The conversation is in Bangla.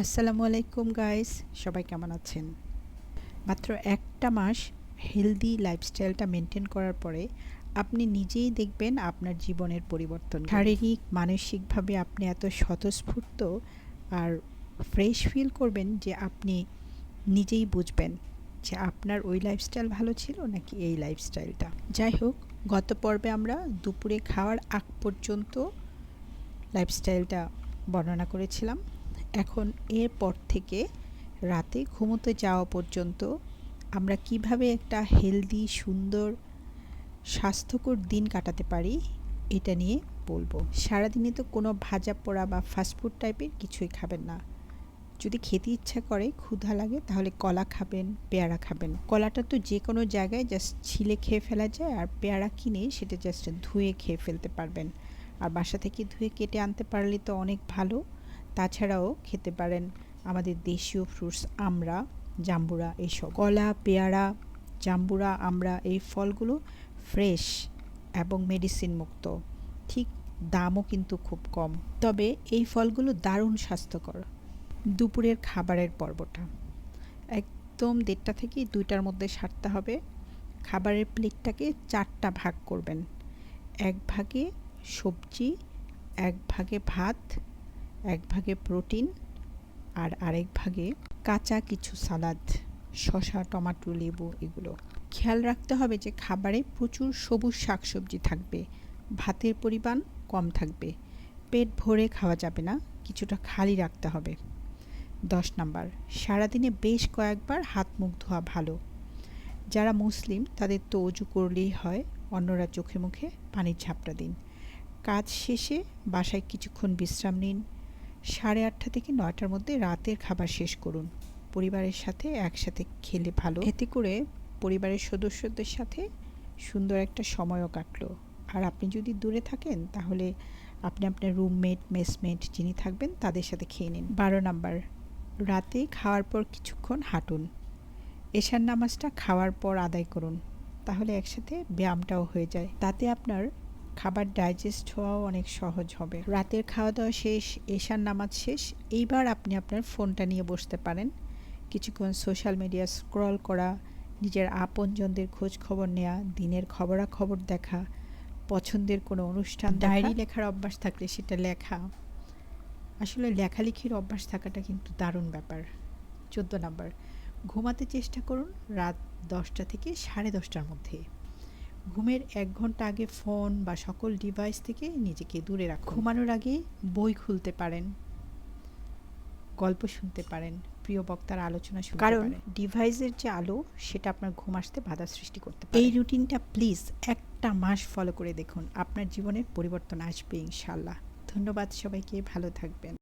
আসসালামু আলাইকুম গাইস সবাই কেমন আছেন? মাত্র একটা মাস হেলদি লাইফস্টাইলটা মেনটেন করার পরে আপনি নিজেই দেখবেন আপনার জীবনের পরিবর্তন। শারীরিক মানসিকভাবে আপনি এত স্বতঃস্ফূর্ত আর ফ্রেশ ফিল করবেন যে আপনি নিজেই বুঝবেন যে আপনার ওই লাইফস্টাইল ভালো ছিল নাকি এই লাইফস্টাইলটা যাই হোক গত পর্বে আমরা দুপুরে খাওয়ার আগ পর্যন্ত লাইফস্টাইলটা বর্ণনা করেছিলাম। এখন এরপর থেকে রাতে ঘুমোতে যাওয়া পর্যন্ত আমরা কীভাবে একটা হেলদি সুন্দর, স্বাস্থ্যকর দিন কাটাতে পারি, এটা নিয়ে বলব। সারাদিনে তো কোনো ভাজা পোড়া বা ফাস্টফুড টাইপের কিছুই খাবেন না। যদি খেতে ইচ্ছা করে, ক্ষুধা লাগে, তাহলে কলা খাবেন, পেয়ারা খাবেন। কলাটা তো যে কোনো জায়গায় জাস্ট ছিলে খেয়ে ফেলা যায়, আর পেয়ারা কিনে সেটা জাস্ট ধুয়ে খেয়ে ফেলতে পারবেন। আর বাসা থেকে ধুয়ে কেটে আনতে পারলে তো অনেক ভালো। তাছাড়াও খেতে পারেন আমাদের দেশীয় ফ্রুটস আমরা, জাম্বুরা এইসব কলা, পেয়ারা, জাম্বুরা, আমরা এই ফলগুলো ফ্রেশ এবং মেডিসিন মুক্ত। ঠিক দামও কিন্তু খুব কম। তবে এই ফলগুলো দারুণ স্বাস্থ্যকর। দুপুরের খাবারের পর্বটা। একদম দেড়টা থেকে দুইটার মধ্যে সারতে হবে। খাবারের প্লেটটাকে চারটা ভাগ করবেন। এক ভাগে সবজি, এক ভাগে ভাত এক ভাগে প্রোটিন আর আরেক ভাগে কাঁচা কিছু সালাদ, শসা, টমাটো, লেবু এগুলো। খেয়াল রাখতে হবে যে খাবারে প্রচুর সবুজ শাকসবজি থাকবে, ভাতের পরিমাণ কম থাকবে, পেট ভরে খাওয়া যাবে না, কিছুটা খালি রাখতে হবে। দশ নাম্বার, সারাদিনে বেশ কয়েকবার হাত মুখ ধোয়া ভালো। যারা মুসলিম, তাদের তো অজু করলেই হয়, অন্যরা চোখে মুখে পানির ঝাপটা দিন। কাজ শেষে বাসায় কিছুক্ষণ বিশ্রাম নিন সাড়ে আটটা থেকে নয়টার মধ্যে রাতের খাবার শেষ করুন। পরিবারের সাথে একসাথে খেলে ভালো। এতে করে পরিবারের সদস্যদের সাথে সুন্দর একটা সময়ও কাটলো। আর আপনি যদি দূরে থাকেন, তাহলে আপনি আপনার রুমমেট, মেসমেট যিনি থাকবেন, তাদের সাথে খেয়ে নিন। বারো নাম্বার, রাতে খাওয়ার পর কিছুক্ষণ হাঁটুন। এশার নামাজটা খাওয়ার পর আদায় করুন। তাহলে একসাথে ব্যায়ামটাও হয়ে যায়। তাতে আপনার খাবার ডাইজেস্ট হওয়াও অনেক সহজ হবে। রাতের খাওয়া দাওয়া শেষ, এশার নামাজ শেষ, এইবার আপনি আপনার ফোনটা নিয়ে বসতে পারেন। কিছুক্ষণ সোশ্যাল মিডিয়া স্ক্রল করা, নিজের আপনজনদের খোঁজ খবর নেওয়া দিনের খবরাখবর দেখা, পছন্দের কোনো অনুষ্ঠান ডায়েরি লেখার অভ্যাস থাকলে সেটা লেখা। আসলে লেখালেখির অভ্যাস থাকাটা কিন্তু দারুণ ব্যাপার। চোদ্দ নাম্বার, ঘুমাতে চেষ্টা করুন রাত দশটা থেকে সাড়ে দশটার মধ্যে। ঘুমের এক ঘণ্টা আগে ফোন বা সকল ডিভাইস থেকে নিজেকে দূরে রাখুন। ঘুমানোর আগে বই খুলতে পারেন গল্প শুনতে পারেন প্রিয় বক্তার আলোচনা শুনতে কারণ ডিভাইসের যে আলো সেটা আপনার ঘুম আসতে বাধা সৃষ্টি করতে পারে। এই রুটিনটা প্লিজ একটা মাস ফলো করে দেখুন। আপনার জীবনের পরিবর্তন আসবে ইনশাল্লাহ ধন্যবাদ সবাইকে ভালো থাকবেন।